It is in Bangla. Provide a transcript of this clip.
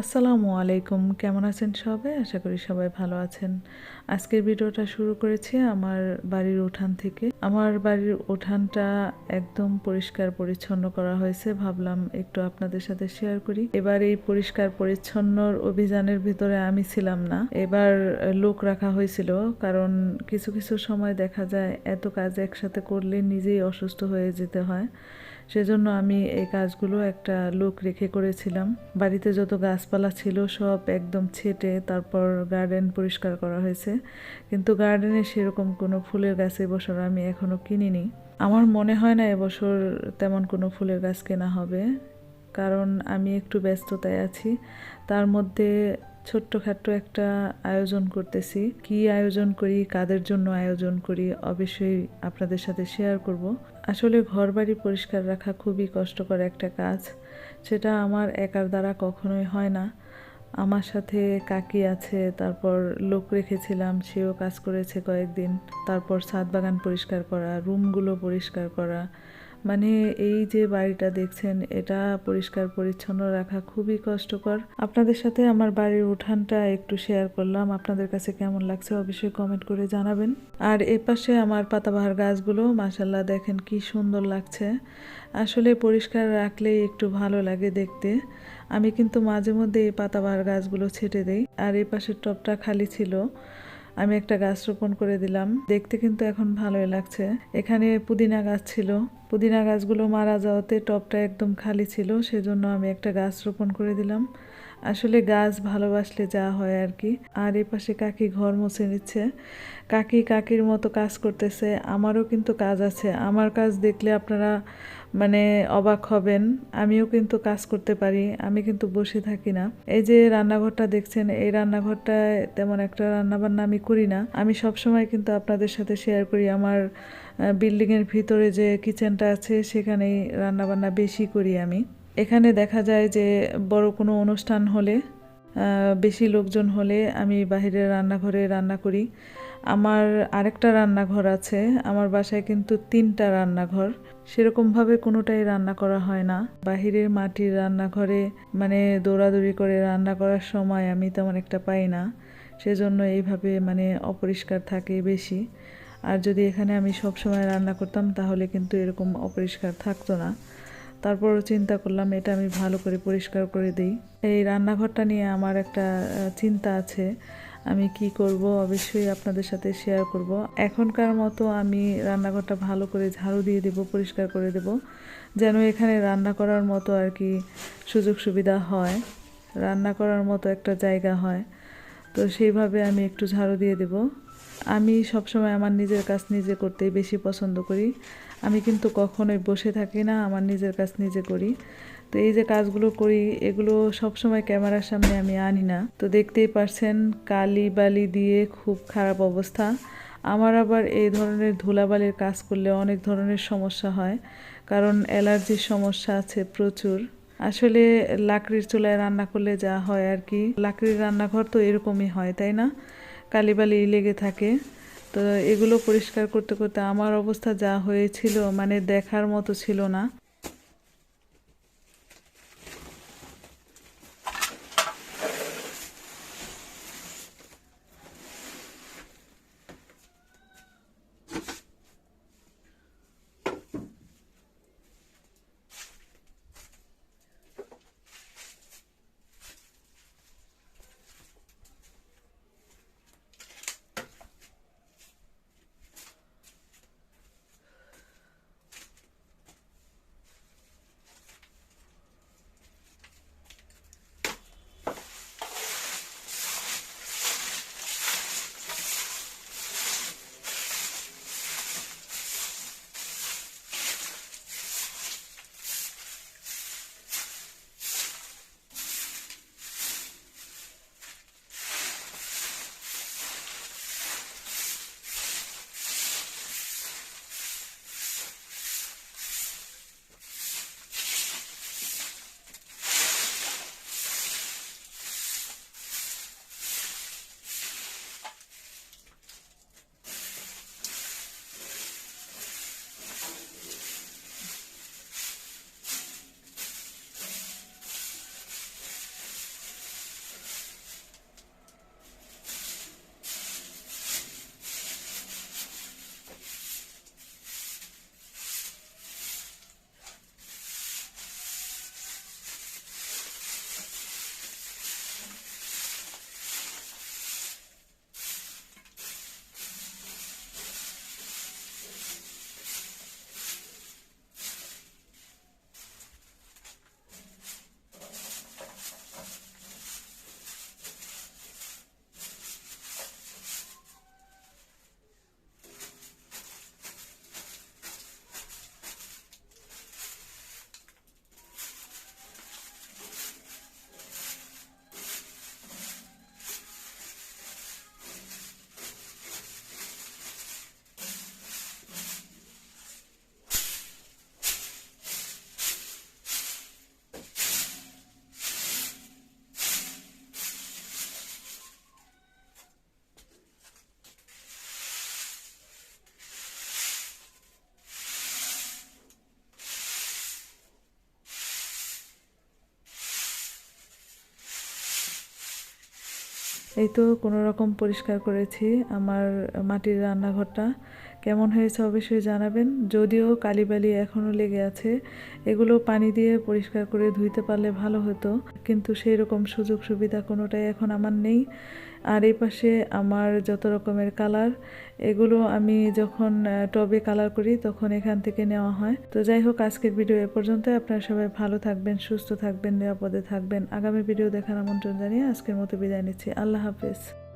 আসসালামু আলাইকুম। কেমন আছেন সবাই? আশা করি সবাই ভালো আছেন। আজকের ভিডিওটা শুরু করেছি আমার বাড়ির উঠান থেকে। আমার বাড়ির উঠানটা একদম পরিষ্কার পরিচ্ছন্ন করা হয়েছে। ভাবলাম একটু আপনাদের সাথে শেয়ার করি। এবার এই পরিষ্কার পরিচ্ছন্নর অভিযানের ভিতরে আমি ছিলাম না। এবার লোক রাখা হয়েছিল, কারণ কিছু কিছু সময় দেখা যায় এত কাজ একসাথে করলে নিজেই অসুস্থ হয়ে যেতে হয়। সেজন্য আমি এই কাজগুলো একটা লোক রেখে করেছিলাম। বাড়িতে যত গাছপালা ছিল সব একদম ছেটে তারপর গার্ডেন পরিষ্কার করা হয়েছে। কিন্তু গার্ডেনে সেরকম কোনো ফুলের গাছ এবছর আমি এখনও কিনিনি। আমার মনে হয় না এবছর তেমন কোনো ফুলের গাছ কেনা হবে। কারণ আমি একটু ব্যস্ততায় আছি। তার মধ্যে ছোট্টখাট্ট একটা আয়োজন করতেছি। কি আয়োজন করি, কাদের জন্য আয়োজন করি, অবশ্যই আপনাদের সাথে শেয়ার করব। আসলে ঘর বাড়ি পরিষ্কার রাখা খুবই কষ্টকর একটা কাজ। সেটা আমার একার দ্বারা কখনোই হয় না। আমার সাথে কাকি আছে, তারপর লোক রেখেছিলাম, সেও কাজ করেছে কয়েকদিন। তারপর ছাদ বাগান পরিষ্কার করা, রুমগুলো পরিষ্কার করা মানে এই যে বাড়িটা দেখছেন, এটা পরিষ্কার পরিচ্ছন্ন রাখা খুবই কষ্টকর। আপনাদের সাথে আমার বাড়ির উঠানটা একটু শেয়ার করলাম। আপনাদের কাছে কেমন লাগছে অবশ্যই কমেন্ট করে জানাবেন। আর এ পাশে আমার পাতাবাহার গাছগুলো মাসাল্লাহ দেখেন কি সুন্দর লাগছে। আসলে পরিষ্কার রাখলেই একটু ভালো লাগে দেখতে। আমি কিন্তু মাঝে মধ্যে এই পাতাবাহার গাছগুলো ছেটে দেই। আর এই পাশের টবটা খালি ছিল। আমি একটা গাছ রোপণ করে দিলাম। দেখতে কিন্তু এখন ভালোই লাগছে। এখানে পুদিনা গাছ ছিল। পুদিনা গাছগুলো মারা যাওয়াতে টপটা একদম খালি ছিল, সেজন্য আমি একটা গাছ রোপণ করে দিলাম। আসলে গাছ ভালোবাসলে যা হয় আর কি। আর এই পাশে কাকি ঘর মুছে নিচ্ছে। কাকি কাকির মতো কাজ করতেছে। আমারও কিন্তু কাজ আছে। আমার কাজ দেখলে আপনারা মানে অবাক হবেন। আমিও কিন্তু কাজ করতে পারি। আমি কিন্তু বসে থাকি না। এই যে রান্নাঘরটা দেখছেন, এই রান্নাঘরটায় তেমন একটা রান্নাবান্না আমি করি না। আমি সব সময় কিন্তু আপনাদের সাথে শেয়ার করি। আমার বিল্ডিংয়ের ভিতরে যে কিচেনটা আছে, সেখানেই রান্নাবান্না বেশি করি আমি। এখানে দেখা যায় যে বড় কোনো অনুষ্ঠান হলে বেশি লোকজন হলে আমি বাহিরের রান্নাঘরে রান্না করি। আমার আরেকটা রান্নাঘর আছে, আমার বাসায় কিন্তু তিনটা রান্নাঘর। সেরকমভাবে কোনোটাই রান্না করা হয় না। বাহিরের মাটির রান্নাঘরে মানে দৌড়াদৌড়ি করে রান্না করার সময় আমি তেমন একটা পাই না। সেজন্য এইভাবে মানে অপরিষ্কার থাকে বেশি। আর যদি এখানে আমি সব সময় রান্না করতাম, তাহলে কিন্তু এরকম অপরিষ্কার থাকতো না। তারপরও চিন্তা করলাম এটা আমি ভালো করে পরিষ্কার করে দিই। এই রান্নাঘরটা নিয়ে আমার একটা চিন্তা আছে। আমি কি করব? অবশ্যই আপনাদের সাথে শেয়ার করব। এখনকার মতো আমি রান্নাঘরটা ভালো করে ঝাড়ু দিয়ে দেব, পরিষ্কার করে দেব, যেন এখানে রান্না করার মতো আর কি সুযোগ সুবিধা হয়। রান্না করার মতো একটা জায়গা হয়। তো সেইভাবে আমি একটু ঝাড়ু দিয়ে দেব। আমি সবসময় আমার নিজের কাজ নিজে করতেই বেশি পছন্দ করি। আমি কিন্তু কখনোই বসে থাকি না, আমার নিজের কাজ নিজে করি। তো এই যে কাজগুলো করি, এগুলো সব সময় ক্যামেরার সামনে আমি আনি না। তো দেখতেই পারছেন, কালি বালি দিয়ে খুব খারাপ অবস্থা। আমার আবার এই ধরনের ধুলাবালির কাজ করলে অনেক ধরনের সমস্যা হয়, কারণ অ্যালার্জির সমস্যা আছে প্রচুর। আসলে লাকড়ির চুলায় রান্না করলে যা হয় আর কি, লাকড়ির রান্নাঘর তো এরকমই হয়, তাই না? কালিবালি লেগে থাকে। তো এগুলো পরিষ্কার করতে করতে আমার অবস্থা যা হয়েছিল মানে দেখার মতো ছিল না। এই তো কোনো রকম পরিষ্কার করেছি। আমার মাটির রান্নাঘরটা কেমন হয়েছে অবশ্যই জানাবেন। যদিও কালিবালি এখনও লেগে আছে, এগুলো পানি দিয়ে পরিষ্কার করে ধুইতে পারলে ভালো হতো। কিন্তু সেই রকম সুযোগ সুবিধা কোনোটাই এখন আমার নেই। আর এই পাশে আমার যত রকমের কালার, এগুলো আমি যখন টবে কালার করি তখন এখান থেকে নেওয়া হয়। তো যাই হোক, আজকের ভিডিও এ পর্যন্ত আপনারা সবাই ভালো থাকবেন, সুস্থ থাকবেন, নিরাপদে থাকবেন। আগামী ভিডিও দেখার আমন্ত্রণ জানিয়ে আজকের মতো বিদায় নিচ্ছি। আল্লাহ হাফেজ।